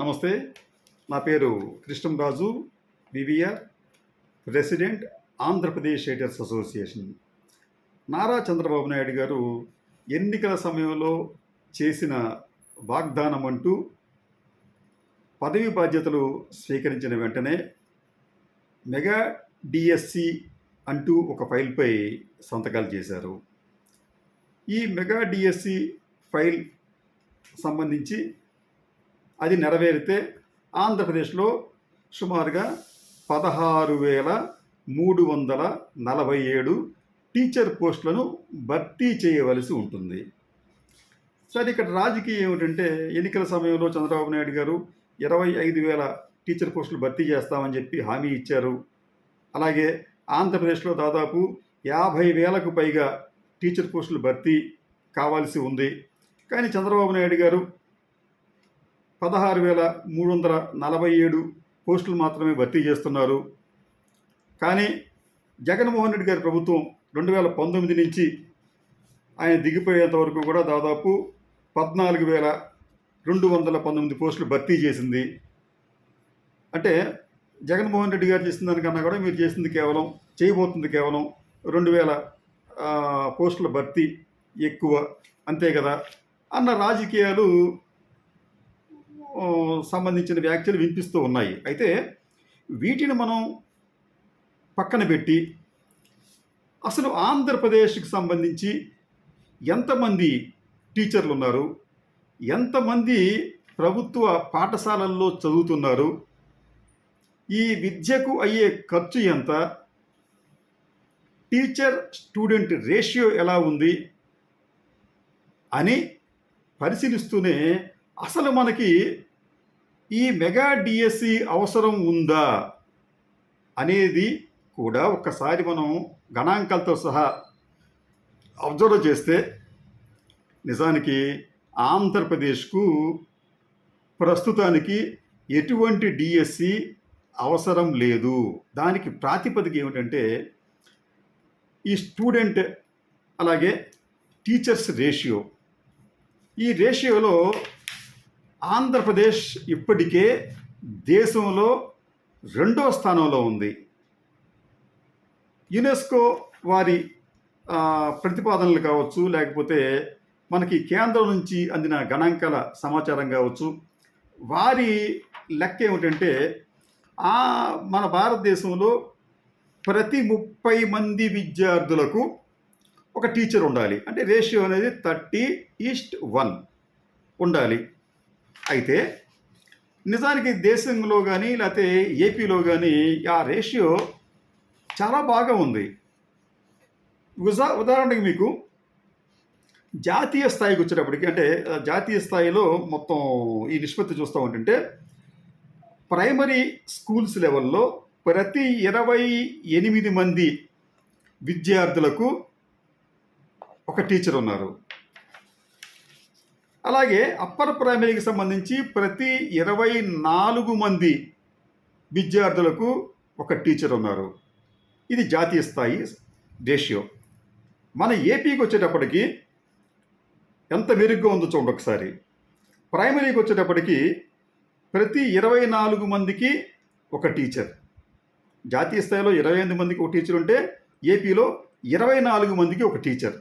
నమస్తే నా పేరు Krishnam Raju V V R president Andhra Pradesh editors association. Nara Chandrababu Naidu గారు ఎన్నికల సమయంలో చేసిన వాగ్దానం అంటూ పదవి బాధ్యతలు స్వీకరించిన వెంటనే మెగా డిఎస్సి అంటూ ఒక ఫైల్పై సంతకాలు చేశారు. ఈ మెగా డిఎస్సి ఫైల్ సంబంధించి అది నెరవేరితే ఆంధ్రప్రదేశ్లో సుమారుగా పదహారు వేల మూడు వందల నలభై ఏడు టీచర్ పోస్టులను భర్తీ చేయవలసి ఉంటుంది. సరే ఇక్కడ రాజకీయం ఏమిటంటే ఎన్నికల సమయంలో చంద్రబాబు నాయుడు గారు ఇరవై ఐదు వేల టీచర్ పోస్టులు భర్తీ చేస్తామని చెప్పి హామీ ఇచ్చారు. అలాగే ఆంధ్రప్రదేశ్లో దాదాపు యాభై వేలకు పైగా టీచర్ పోస్టులు భర్తీ కావాల్సి ఉంది. కానీ చంద్రబాబు నాయుడు గారు పదహారు వేల మూడు వందల నలభై ఏడు పోస్టులు మాత్రమే భర్తీ చేస్తున్నారు. కానీ జగన్మోహన్ రెడ్డి గారి ప్రభుత్వం రెండు వేల పంతొమ్మిది నుంచి ఆయన దిగిపోయేంత వరకు కూడా దాదాపు పద్నాలుగు వేల రెండు వందల పంతొమ్మిది పోస్టులు భర్తీ చేసింది. అంటే జగన్మోహన్ రెడ్డి గారు చేసిన దానికన్నా కూడా మీరు చేసింది కేవలం చేయబోతుంది కేవలం రెండు వేల పోస్టుల భర్తీ ఎక్కువ అంతే కదా? అన్న రాజకీయాలు సంబంధించిన వ్యాఖ్యలు వినిపిస్తూ ఉన్నాయి. అయితే వీటిని మనం పక్కన పెట్టి అసలు ఆంధ్రప్రదేశ్కి సంబంధించి ఎంతమంది టీచర్లు ఉన్నారు? ఎంతమంది ప్రభుత్వ పాఠశాలల్లో చదువుతున్నారు? ఈ విద్యకు అయ్యే ఖర్చు ఎంత? టీచర్ స్టూడెంట్ రేషియో ఎలా ఉంది? అని పరిశీలిస్తూనే అసలు మనకి ఈ మెగా డిఎస్సి అవసరం ఉందా అనేది కూడా ఒక్కసారి మనం గణాంకాలతో సహా అబ్జర్వ్ చేస్తే నిజానికి ఆంధ్రప్రదేశ్కు ప్రస్తుతానికి ఎటువంటి డిఎస్సి అవసరం లేదు. దానికి ప్రాతిపదిక ఏమిటంటే ఈ స్టూడెంట్ అలాగే టీచర్స్ రేషియో. ఈ రేషియోలో ఆంధ్రప్రదేశ్ ఇప్పటికే దేశంలో రెండో స్థానంలో ఉంది. యునెస్కో వారి ప్రతిపాదనలు కావచ్చు లేకపోతే మనకి కేంద్రం నుంచి అందిన గణాంకాల సమాచారం కావచ్చు వారి లెక్క ఏమిటంటే ఆ మన భారతదేశంలో ప్రతి ముప్పై మంది విద్యార్థులకు ఒక టీచర్ ఉండాలి. అంటే రేషియో అనేది థర్టీ ఈస్ట్ వన్ ఉండాలి. అయితే నిజానికి దేశంలో కానీ లేకపోతే ఏపీలో కానీ ఆ రేషియో చాలా బాగా ఉంది. ఉదా ఉదాహరణకి మీకు జాతీయ స్థాయికి వచ్చేటప్పటికి అంటే జాతీయ స్థాయిలో మొత్తం ఈ నిష్పత్తి చూస్తూ ఉంటుంటే ప్రైమరీ స్కూల్స్ లెవెల్లో ప్రతి ఇరవై ఎనిమిది మంది విద్యార్థులకు ఒక టీచర్ ఉన్నారు. అలాగే అప్పర్ ప్రైమరీకి సంబంధించి ప్రతి ఇరవై నాలుగు మంది విద్యార్థులకు ఒక టీచర్ ఉన్నారు. ఇది జాతీయ స్థాయి రేషియో. మన ఏపీకి వచ్చేటప్పటికి ఎంత మెరుగ్గా ఉందో చూడండి ఒకసారి. ప్రైమరీకి వచ్చేటప్పటికి ప్రతి ఇరవై నాలుగు మందికి ఒక టీచర్. జాతీయ స్థాయిలో ఇరవై ఎనిమిది మందికి ఒక టీచర్ ఉంటే ఏపీలో ఇరవై నాలుగు మందికి ఒక టీచర్.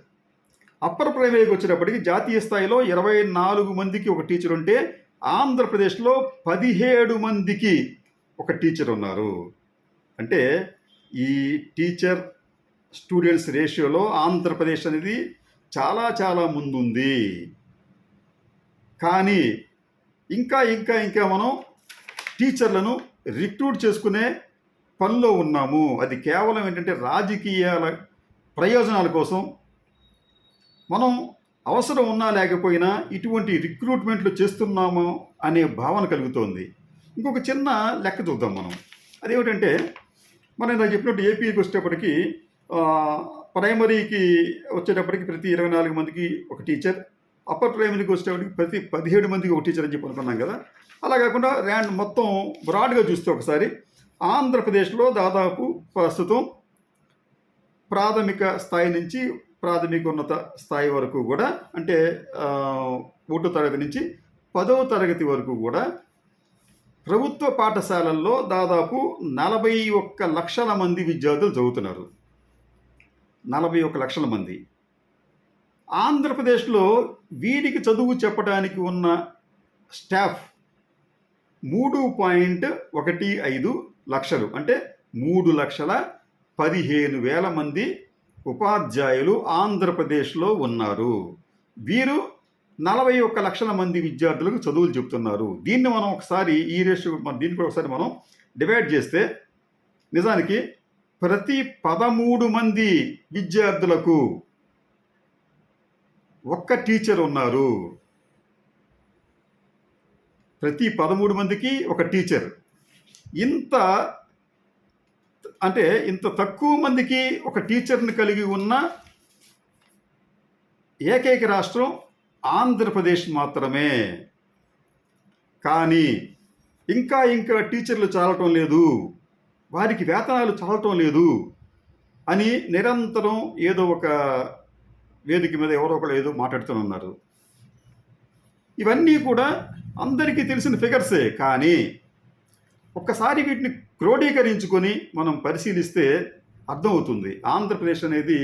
అప్పర్ ప్రైమరీకి వచ్చేటప్పటికి జాతీయ స్థాయిలో ఇరవై నాలుగు మందికి ఒక టీచర్ ఉంటే ఆంధ్రప్రదేశ్లో పదిహేడు మందికి ఒక టీచర్ ఉన్నారు. అంటే ఈ టీచర్ స్టూడెంట్స్ రేషియోలో ఆంధ్రప్రదేశ్ అనేది చాలా చాలా ముందుంది. కానీ ఇంకా ఇంకా ఇంకా మనం టీచర్లను రిక్రూట్ చేసుకునే పనిలో ఉన్నాము. అది కేవలం ఏంటంటే రాజకీయాల ప్రయోజనాల కోసం మనం అవసరం ఉన్నా లేకపోయినా ఇటువంటి రిక్రూట్మెంట్లు చేస్తున్నాము అనే భావన కలుగుతోంది. ఇంకొక చిన్న లెక్క చూద్దాం మనం. అదేమిటంటే మనం ఇలా చెప్పినట్టు ఏపీకి వచ్చేటప్పటికి ప్రైమరీకి వచ్చేటప్పటికి ప్రతి ఇరవై నాలుగు మందికి ఒక టీచర్ అప్పర్ ప్రైమరీకి వచ్చేటప్పటికి ప్రతి పదిహేడు మందికి ఒక టీచర్ అని చెప్పి అనుకున్నాం కదా. అలా కాకుండా ర్యాండ్ మొత్తం బ్రాడ్గా చూస్తే ఒకసారి ఆంధ్రప్రదేశ్లో దాదాపు ప్రస్తుతం ప్రాథమిక స్థాయి నుంచి ప్రాథమికోన్నత స్థాయి వరకు కూడా అంటే ఒకటో తరగతి నుంచి పదవ తరగతి వరకు కూడా ప్రభుత్వ పాఠశాలల్లో దాదాపు నలభై ఒక్క లక్షల మంది విద్యార్థులు చదువుతున్నారు. నలభై ఒక్క లక్షల మంది. ఆంధ్రప్రదేశ్లో వీరికి చదువు చెప్పడానికి ఉన్న స్టాఫ్ మూడు పాయింట్ ఒకటి ఐదు లక్షలు అంటే మూడు లక్షల పదిహేను వేల మంది ఉపాధ్యాయులు ఆంధ్రప్రదేశ్లో ఉన్నారు. వీరు నలభై ఒక్క లక్షల మంది విద్యార్థులకు చదువులు చెబుతున్నారు. దీన్ని మనం ఒకసారి ఈ రేషియో మన దీన్ని కూడా ఒకసారి మనం డివైడ్ చేస్తే నిజానికి ప్రతి పదమూడు మంది విద్యార్థులకు ఒక్క టీచర్ ఉన్నారు. ప్రతి పదమూడు మందికి ఒక టీచర్. ఇంత అంటే ఇంత తక్కువ మందికి ఒక టీచర్ని కలిగి ఉన్న ఏకైక రాష్ట్రం ఆంధ్రప్రదేశ్ మాత్రమే. కానీ ఇంకా ఇంకా టీచర్లు చాలటం లేదు. వారికి వేతనాలు చాలటం లేదు అని నిరంతరం ఏదో ఒక వేదిక మీద ఎవరో ఒకరు ఏదో మాట్లాడుతూనే ఉన్నారు. ఇవన్నీ కూడా అందరికీ తెలిసిన ఫిగర్సే. కానీ ఒక్కసారి వీటిని క్రోడీకరించుకొని మనం పరిశీలిస్తే అర్థమవుతుంది. ఆంధ్రప్రదేశ్ అనేది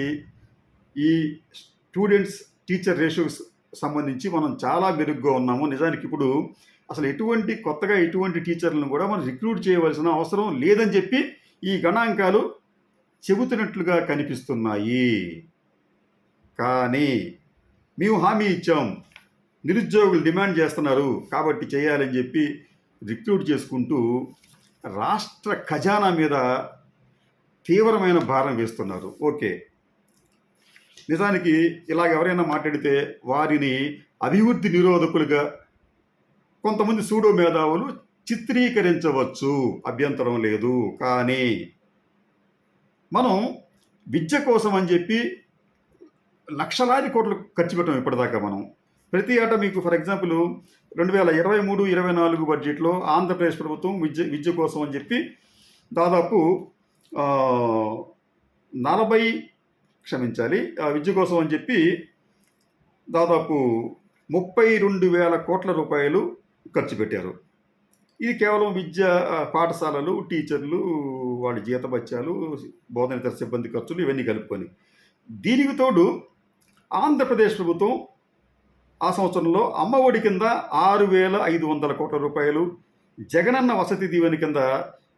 ఈ స్టూడెంట్స్ టీచర్ రేషియోస్ సంబంధించి మనం చాలా మెరుగ్గా ఉన్నాము. నిజానికి ఇప్పుడు అసలు ఎటువంటి కొత్తగా ఎటువంటి టీచర్లను కూడా మనం రిక్రూట్ చేయవలసిన అవసరం లేదని చెప్పి ఈ గణాంకాలు చెబుతున్నట్లుగా కనిపిస్తున్నాయి. కానీ మేము హామీ ఇచ్చాం. నిరుద్యోగులు డిమాండ్ చేస్తున్నారు. కాబట్టి చేయాలని చెప్పి రిక్రూట్ చేసుకుంటూ రాష్ట్ర ఖజానా మీద తీవ్రమైన భారం వేస్తున్నారు. ఓకే. నిజానికి ఇలాగ ఎవరైనా మాట్లాడితే వారిని అభివృద్ధి నిరోధకులుగా కొంతమంది సూడో మేధావులు చిత్రీకరించవచ్చు. అభ్యంతరం లేదు. కానీ మనం విద్య కోసం అని చెప్పి లక్షలాది కోట్లు ఖర్చు పెట్టాం ఇప్పటిదాకా మనం. ప్రతి ఏటా మీకు ఫర్ ఎగ్జాంపుల్ రెండు వేల ఇరవై మూడు ఇరవై నాలుగు బడ్జెట్లో ఆంధ్రప్రదేశ్ ప్రభుత్వం విద్య విద్య కోసం అని చెప్పి దాదాపు నలభై క్షమించాలి ఆ విద్య కోసం అని చెప్పి దాదాపు ముప్పై రెండు వేల కోట్ల రూపాయలు ఖర్చు పెట్టారు. ఇది కేవలం విద్య పాఠశాలలు టీచర్లు వాళ్ళ జీతభత్యాలు బోధనేతర సిబ్బంది ఖర్చులు ఇవన్నీ కలుపుకొని. దీనికి తోడు ఆంధ్రప్రదేశ్ ప్రభుత్వం ఆ సంవత్సరంలో అమ్మ ఒడి కింద ఆరు వేల ఐదు వందల కోట్ల రూపాయలు జగనన్న వసతి దీవెన కింద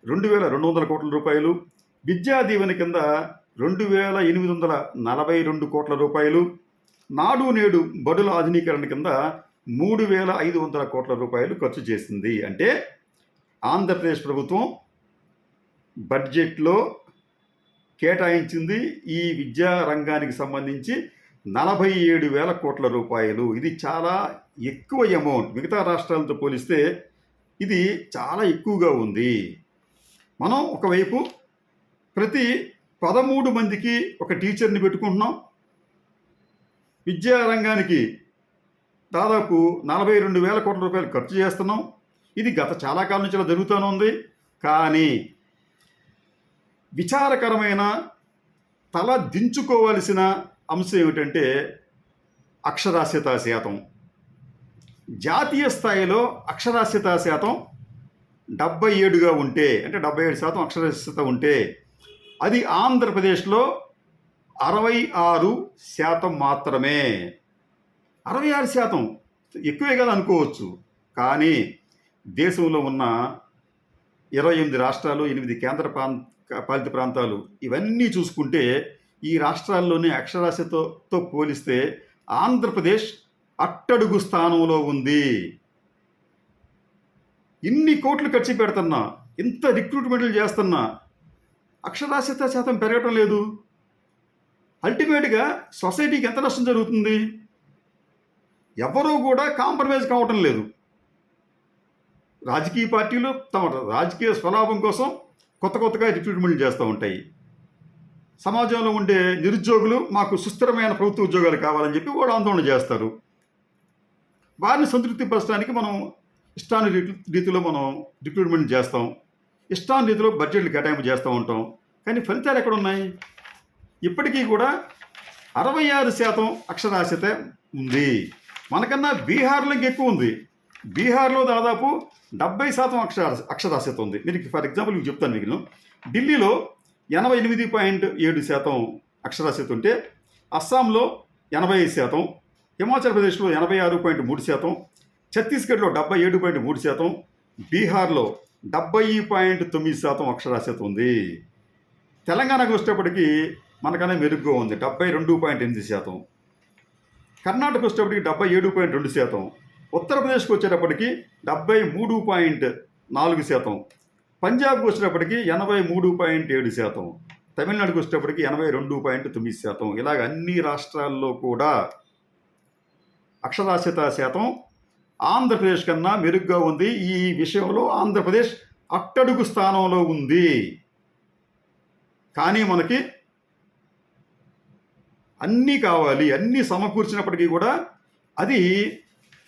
రెండు వేల రెండు వందల కోట్ల రూపాయలు విద్యా దీవెన కింద రెండు వేల ఎనిమిది వందల నలభై రెండు కోట్ల రూపాయలు నాడు నేడు బడుల ఆధునీకరణ కింద మూడు వేల ఐదు వందల కోట్ల రూపాయలు ఖర్చు చేసింది. అంటే ఆంధ్రప్రదేశ్ ప్రభుత్వం బడ్జెట్లో కేటాయించింది ఈ విద్యా రంగానికి సంబంధించి నలభై ఏడు వేల కోట్ల రూపాయలు. ఇది చాలా ఎక్కువ అమౌంట్ మిగతా రాష్ట్రాలతో పోలిస్తే ఇది చాలా ఎక్కువగా ఉంది. మనం ఒకవైపు ప్రతి పదమూడు మందికి ఒక టీచర్ని పెట్టుకుంటున్నాం. విద్యారంగానికి దాదాపు నలభై రెండు వేల కోట్ల రూపాయలు ఖర్చు చేస్తున్నాం. ఇది గత చాలా కాలం నుంచి ఇలా జరుగుతూనే ఉంది. కానీ విచారకరమైన తల దించుకోవలసిన అంశం ఏమిటంటే అక్షరాస్యత శాతం. జాతీయ స్థాయిలో అక్షరాస్యత శాతం డెబ్బై ఏడుగా ఉంటే అంటే డెబ్బై ఏడు శాతం అక్షరాస్యత ఉంటే అది ఆంధ్రప్రదేశ్లో అరవై ఆరు శాతం మాత్రమే. అరవై ఆరు శాతం ఎక్కువే కదా అనుకోవచ్చు. కానీ దేశంలో ఉన్న ఇరవై ఎనిమిది రాష్ట్రాలు ఎనిమిది కేంద్ర ప్రాంత పాలిత ప్రాంతాలు ఇవన్నీ చూసుకుంటే ఈ రాష్ట్రాల్లోని అక్షరాస్యతతో పోలిస్తే ఆంధ్రప్రదేశ్ అట్టడుగు స్థానంలో ఉంది. ఇన్ని కోట్లు ఖర్చు పెడుతున్నా ఇంత రిక్రూట్మెంట్లు చేస్తున్నా అక్షరాస్యత శాతం పెరగటం లేదు. అల్టిమేట్గా సొసైటీకి ఎంత నష్టం జరుగుతుంది? ఎవరూ కూడా కాంప్రమైజ్ కావటం లేదు. రాజకీయ పార్టీలు తమ రాజకీయ స్వలాభం కోసం కొత్త కొత్తగా రిక్రూట్మెంట్లు చేస్తూ ఉంటాయి. సమాజంలో ఉండే నిరుద్యోగులు మాకు సుస్థిరమైన ప్రభుత్వ ఉద్యోగాలు కావాలని చెప్పి వాడు ఆందోళన చేస్తారు. వారిని సంతృప్తిపరచడానికి మనం ఇష్టాను రీతిలో మనం రిక్రూట్మెంట్ చేస్తాం. ఇష్టాను రీతిలో బడ్జెట్లు కేటాయింపు చేస్తూ ఉంటాం. కానీ ఫలితాలు ఎక్కడ ఉన్నాయి ఇప్పటికీ కూడా అరవై ఆరు శాతం అక్షరాస్యత ఉంది. మనకన్నా బీహార్లో ఎక్కువ ఉంది. బీహార్లో దాదాపు డెబ్బై శాతం అక్షర అక్షరాస్యత ఉంది. మీరు ఫర్ ఎగ్జాంపుల్ మీకు చెప్తాను మీకు ఢిల్లీలో ఎనభై ఎనిమిది పాయింట్ ఏడు శాతం అక్షరాస్యత ఉంటే అస్సాంలో ఎనభై ఐదు శాతం హిమాచల్ ప్రదేశ్లో ఎనభై ఆరు పాయింట్ మూడు శాతం ఛత్తీస్గఢ్లో డెబ్బై ఏడు పాయింట్ మూడు శాతం బీహార్లో డెబ్బై పాయింట్ తొమ్మిది శాతం అక్షరాస్యత ఉంది. తెలంగాణకు వచ్చేటప్పటికి మనకనే మెరుగ్గా ఉంది డెబ్బై రెండు పాయింట్ ఎనిమిది శాతం. కర్ణాటక వచ్చేటప్పటికి డెబ్బై ఏడు పాయింట్ రెండు శాతం. ఉత్తరప్రదేశ్కి వచ్చేటప్పటికి డెబ్బై మూడు పాయింట్ నాలుగు శాతం. పంజాబ్కి వచ్చినప్పటికీ ఎనభై మూడు పాయింట్ ఏడు శాతం తమిళనాడుకి వచ్చేటప్పటికి ఎనభై రెండు పాయింట్ తొమ్మిది శాతం ఇలాగ అన్ని రాష్ట్రాల్లో కూడా అక్షరాస్యత శాతం ఆంధ్రప్రదేశ్ కన్నా మెరుగ్గా ఉంది. ఈ విషయంలో ఆంధ్రప్రదేశ్ అట్టడుగు స్థానంలో ఉంది. కానీ మనకి అన్నీ కావాలి అన్నీ సమకూర్చినప్పటికీ కూడా అది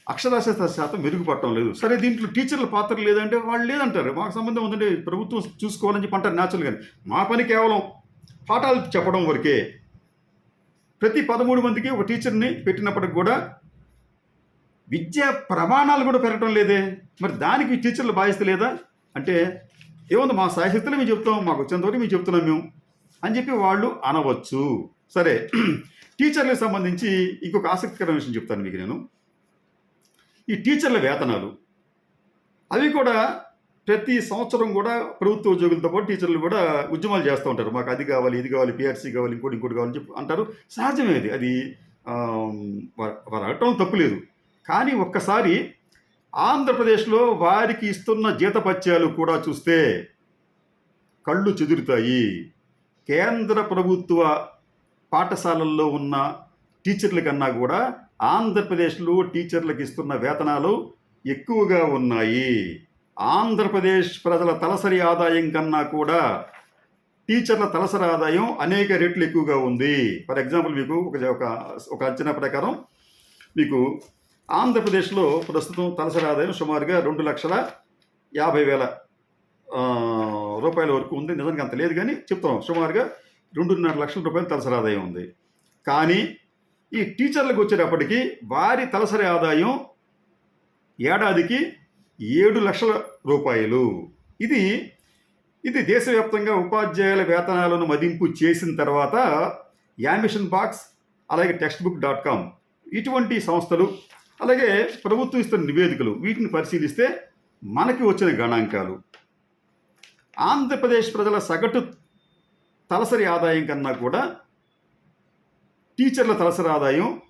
అక్షరాస్యత శాతం మెరుగుపడటం లేదు. సరే దీంట్లో టీచర్ల పాత్ర లేదంటే వాళ్ళు లేదంటారు. మాకు సంబంధం ఉందంటే ప్రభుత్వం చూసుకోవాలని చెప్పి అంటారు న్యాచురల్గా మా పని కేవలం పాఠాలు చెప్పడం వరకే. ప్రతి పదమూడు మందికి ఒక టీచర్ని పెట్టినప్పటికి కూడా విద్యా ప్రమాణాలు కూడా పెరగడం లేదే. మరి దానికి టీచర్లు బాధ్యత లేదా? అంటే ఏముంది మా సాయశక్తులు మేము చెప్తాం మాకు వచ్చేంతవరకు మేము చెప్తున్నాం మేము అని చెప్పి వాళ్ళు అనవచ్చు. సరే టీచర్లకు సంబంధించి ఇంకొక ఆసక్తికరమైన విషయం చెప్తాను మీకు నేను. ఈ టీచర్ల వేతనాలు. అవి కూడా ప్రతి సంవత్సరం కూడా ప్రభుత్వ ఉద్యోగులతో పాటు టీచర్లు కూడా ఉద్యమాలు చేస్తూ ఉంటారు. మాకు అది కావాలి ఇది కావాలి పిఆర్సీ కావాలి ఇంకోటి ఇంకోటి కావాలని చెప్పి అంటారు. సహజమే అది. అది వారు అడగటం తప్పులేదు కానీ ఒక్కసారి ఆంధ్రప్రదేశ్లో వారికి ఇస్తున్న జీతపత్యాలు కూడా చూస్తే కళ్ళు చెదురుతాయి. కేంద్ర ప్రభుత్వ పాఠశాలల్లో ఉన్న టీచర్ల కన్నా కూడా ఆంధ్రప్రదేశ్లో టీచర్లకు ఇస్తున్న వేతనాలు ఎక్కువగా ఉన్నాయి. ఆంధ్రప్రదేశ్ ప్రజల తలసరి ఆదాయం కన్నా కూడా టీచర్ల తలసరి ఆదాయం అనేక రెట్లు ఎక్కువగా ఉంది. ఫర్ ఎగ్జాంపుల్ మీకు ఒక ఒక అంచనా ప్రకారం మీకు ఆంధ్రప్రదేశ్లో ప్రస్తుతం తలసరి ఆదాయం సుమారుగా రెండు లక్షల యాభై వేల రూపాయల వరకు ఉంది. నిజంగా అంత లేదు కానీ చెప్తాం సుమారుగా రెండున్నర లక్షల రూపాయలు తలసరి ఆదాయం ఉంది. కానీ ఈ టీచర్లకు వచ్చేటప్పటికి వారి తలసరి ఆదాయం ఏడాదికి ఏడు లక్షల రూపాయలు. ఇది ఇది దేశవ్యాప్తంగా ఉపాధ్యాయుల వేతనాలను మదింపు చేసిన తర్వాత యామిషన్ బాక్స్ అలాగే టెక్స్ట్ బుక్ డాట్ కామ్ ఇటువంటి సంస్థలు అలాగే ప్రభుత్వం ఇస్తున్న నివేదికలు వీటిని పరిశీలిస్తే మనకి వచ్చిన గణాంకాలు. ఆంధ్రప్రదేశ్ ప్రజల సగటు తలసరి ఆదాయం కన్నా కూడా టీచర్ల తలసరి ఆదాయం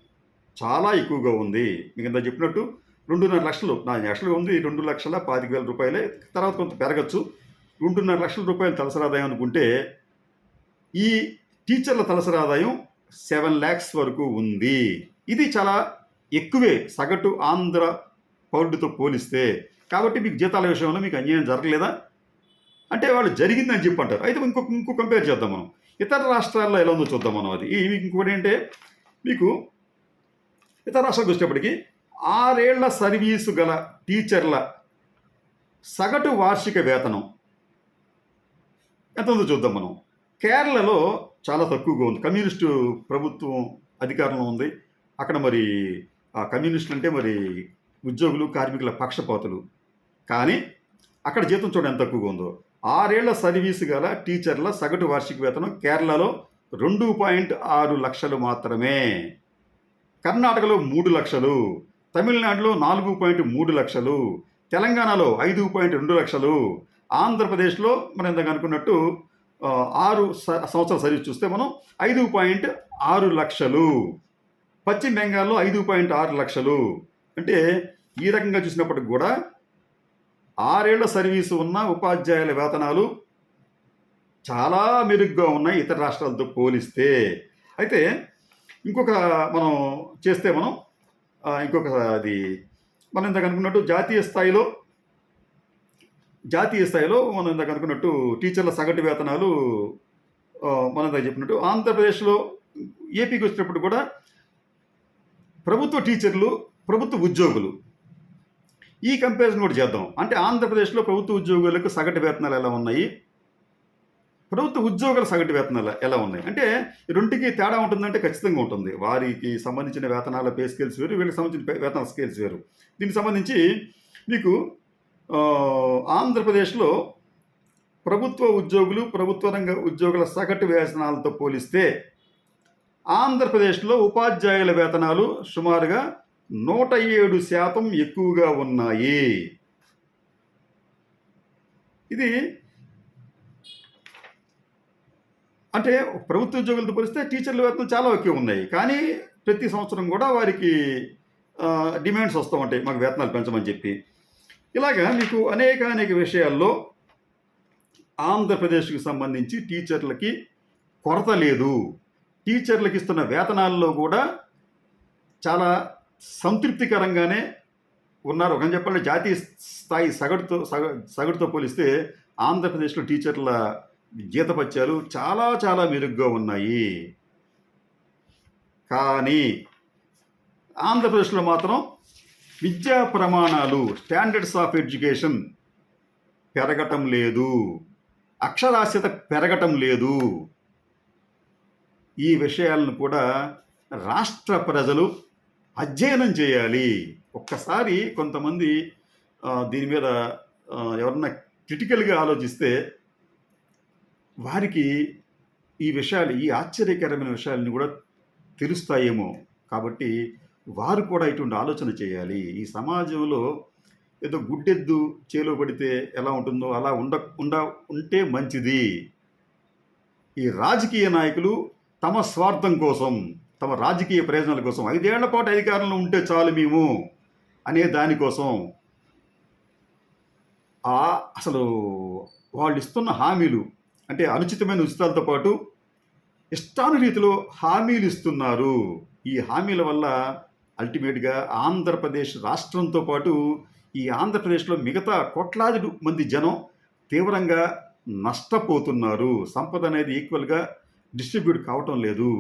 చాలా ఎక్కువగా ఉంది. మీకు ఇంత చెప్పినట్టు రెండున్నర లక్షలు నా యాక్చువల్గా ఉంది రెండు లక్షల పాతిక వేల రూపాయలే తర్వాత కొంత పెరగచ్చు. రెండున్నర లక్షల రూపాయలు తలసరి ఆదాయం అనుకుంటే ఈ టీచర్ల తలసరి ఆదాయం సెవెన్ ల్యాక్స్ వరకు ఉంది. ఇది చాలా ఎక్కువే. సగటు ఆంధ్ర పౌరుడితో పోలిస్తే. కాబట్టి మీకు జీతాల విషయంలో మీకు అన్యాయం జరగలేదా? అంటే వాళ్ళు జరిగిందని చెప్పి అంటారు. అయితే ఇంకొక ఇంకో కంపేర్ చేద్దాం మనం. ఇతర రాష్ట్రాల్లో ఎలా ఉందో చూద్దాం మనం అది. ఈ ఇంకోటి ఏంటంటే మీకు ఇతర రాష్ట్రాలకు వచ్చేటప్పటికి ఆరేళ్ళ సర్వీసు గల టీచర్ల సగటు వార్షిక వేతనం ఎంత ఉందో చూద్దాం మనం. కేరళలో చాలా తక్కువగా ఉంది. కమ్యూనిస్టు ప్రభుత్వం అధికారంలో ఉంది. అక్కడ మరి ఆ కమ్యూనిస్టులు అంటే మరి ఉద్యోగులు కార్మికుల పక్షపాతులు. కానీ అక్కడ జీతం చూడండి ఎంత తక్కువగా ఉందో. ఆరేళ్ళ సర్వీసు గల టీచర్ల సగటు వార్షిక వేతనం కేరళలో రెండు పాయింట్ ఆరు లక్షలు మాత్రమే. కర్ణాటకలో మూడు లక్షలు తమిళనాడులో నాలుగు పాయింట్ మూడు లక్షలు తెలంగాణలో ఐదు పాయింట్ రెండు లక్షలు ఆంధ్రప్రదేశ్లో మనం ఇందాక అనుకున్నట్టు ఆరు స- సంవత్సరాల సర్వీస్ చూస్తే మనం ఐదు పాయింట్ ఆరు లక్షలు పశ్చిమ బెంగాల్లో ఐదు పాయింట్ ఆరు లక్షలు. అంటే ఈ రకంగా చూసినప్పటికి కూడా ఆరేళ్ళ సర్వీసు ఉన్న ఉపాధ్యాయుల వేతనాలు చాలా మెరుగ్గా ఉన్నాయి ఇతర రాష్ట్రాలతో పోలిస్తే. అయితే ఇంకొక మనం చేస్తే మనం ఇంకొక అది మనం ఇందాక అనుకున్నట్టు జాతీయ స్థాయిలో జాతీయ స్థాయిలో మనం ఇందాక అనుకున్నట్టు టీచర్ల సగటు వేతనాలు మనం ఇందాక చెప్పినట్టు ఆంధ్రప్రదేశ్లో ఏపీకి వచ్చినప్పుడు కూడా ప్రభుత్వ టీచర్లు ప్రభుత్వ ఉద్యోగులు ఈ కంపారిజన్ కూడా చేద్దాం. అంటే ఆంధ్రప్రదేశ్లో ప్రభుత్వ ఉద్యోగులకు సగటు వేతనాలు ఎలా ఉన్నాయి? ప్రభుత్వ ఉద్యోగుల సగటు వేతనాలు ఎలా ఉన్నాయి? అంటే రెండుకి తేడా ఉంటుందంటే ఖచ్చితంగా ఉంటుంది. వారికి సంబంధించిన వేతనాల పే స్కేల్స్ వేరు వీళ్ళకి సంబంధించిన వేతన స్కేల్స్ వేరు. దీనికి సంబంధించి మీకు ఆంధ్రప్రదేశ్లో ప్రభుత్వ ఉద్యోగులు ప్రభుత్వ రంగ ఉద్యోగుల సగటు వేతనాలతో పోలిస్తే ఆంధ్రప్రదేశ్లో ఉపాధ్యాయుల వేతనాలు సుమారుగా నూట ఏడు శాతం ఎక్కువగా ఉన్నాయి. ఇది అంటే ప్రభుత్వ ఉద్యోగులతో పోలిస్తే టీచర్ల వేతనం చాలా ఎక్కువ ఉన్నాయి. కానీ ప్రతి సంవత్సరం కూడా వారికి డిమాండ్స్ వస్తూ ఉంటాయి. మాకు వేతనాలు పెంచమని చెప్పి. ఇలాగా మీకు అనేక అనేక విషయాల్లో ఆంధ్రప్రదేశ్కి సంబంధించి టీచర్లకి కొరత లేదు. టీచర్లకు ఇస్తున్న వేతనాల్లో కూడా చాలా సంతృప్తికరంగానే ఉన్నారు. ఒక చెప్పాలంటే జాతీయ స్థాయి సగటుతో సగ సగటుతో పోలిస్తే ఆంధ్రప్రదేశ్లో టీచర్ల జీతపత్యాలు చాలా చాలా మెరుగ్గా ఉన్నాయి. కానీ ఆంధ్రప్రదేశ్లో మాత్రం విద్యా ప్రమాణాలు స్టాండర్డ్స్ ఆఫ్ ఎడ్యుకేషన్ పెరగటం లేదు. అక్షరాస్యత పెరగటం లేదు. ఈ విషయాలను కూడా రాష్ట్ర ప్రజలు అధ్యయనం చేయాలి. ఒక్కసారి కొంతమంది దీని మీద ఎవరన్నా క్రిటికల్గా ఆలోచిస్తే వారికి ఈ విషయాలు ఈ ఆశ్చర్యకరమైన విషయాలను కూడా తెలుస్తాయేమో. కాబట్టి వారు కూడా ఇటువంటి ఆలోచన చేయాలి. ఈ సమాజంలో ఏదో గుడ్డెద్దు చేలో పడితే ఎలా ఉంటుందో అలా ఉండ ఉండ ఉంటే మంచిది. ఈ రాజకీయ నాయకులు తమ స్వార్థం కోసం తమ రాజకీయ ప్రయోజనాల కోసం ఐదేళ్ళ పాటు అధికారంలో ఉంటే చాలు మేము అనే దానికోసం ఆ అసలు వాళ్ళు ఇస్తున్న హామీలు అంటే అనుచితమైన ఉచితాలతో పాటు ఇష్టానురీతిలో హామీలు ఇస్తున్నారు. ఈ హామీల వల్ల అల్టిమేట్గా ఆంధ్రప్రదేశ్ రాష్ట్రంతో పాటు ఈ ఆంధ్రప్రదేశ్లో మిగతా కోట్లాది మంది జనం తీవ్రంగా నష్టపోతున్నారు. సంపద అనేది ఈక్వల్గా డిస్ట్రిబ్యూట్ కావటం లేదు.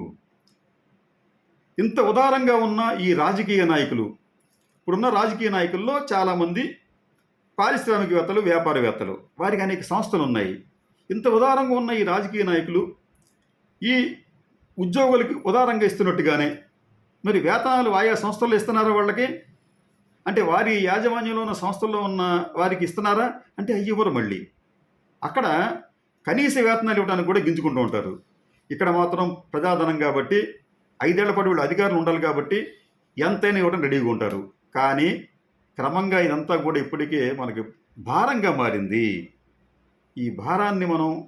ఇంత ఉదారంగా ఉన్న ఈ రాజకీయ నాయకులు ఇప్పుడున్న రాజకీయ నాయకుల్లో చాలామంది పారిశ్రామికవేత్తలు వ్యాపారవేత్తలు వారికి అనేక సంస్థలు ఉన్నాయి. ఇంత ఉదారంగా ఉన్న ఈ రాజకీయ నాయకులు ఈ ఉద్యోగులకి ఉదారంగా ఇస్తున్నట్టుగానే మరి వేతనాలు ఆయా సంస్థల్లో ఇస్తున్నారా వాళ్ళకి? అంటే వారి యాజమాన్యంలో ఉన్న సంస్థల్లో ఉన్న వారికి ఇస్తున్నారా? అంటే అయ్యి ఇవ్వరు మళ్ళీ. అక్కడ కనీస వేతనాలు ఇవ్వడానికి కూడా గింజుకుంటూ ఉంటారు. ఇక్కడ మాత్రం ప్రజాధనం కాబట్టి ఐదేళ్ళ పాటు వీళ్ళు అధికారులు ఉండాలి కాబట్టి ఎంతైనా ఇవ్వడం రెడీగా ఉంటారు. కానీ క్రమంగా ఇదంతా కూడా ఇప్పటికే మనకి భారంగా మారింది. ఈ భారాన్ని మనం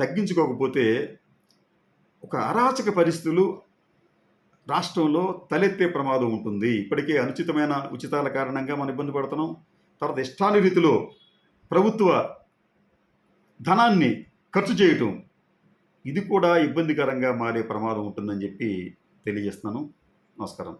తగ్గించుకోకపోతే ఒక అరాచక పరిస్థితులు రాష్ట్రంలో తలెత్తే ప్రమాదం ఉంటుంది. ఇప్పటికే అనుచితమైన ఉచితాల కారణంగా మనం ఇబ్బంది పడుతున్నాం. తర్వాత ఇష్టానురీతిలో ప్రభుత్వ ధనాన్ని ఖర్చు చేయటం ఇది కూడా ఇబ్బందికరంగా మారే ప్రమాదం ఉంటుందని చెప్పి తెలియజేస్తున్నాను. నమస్కారం.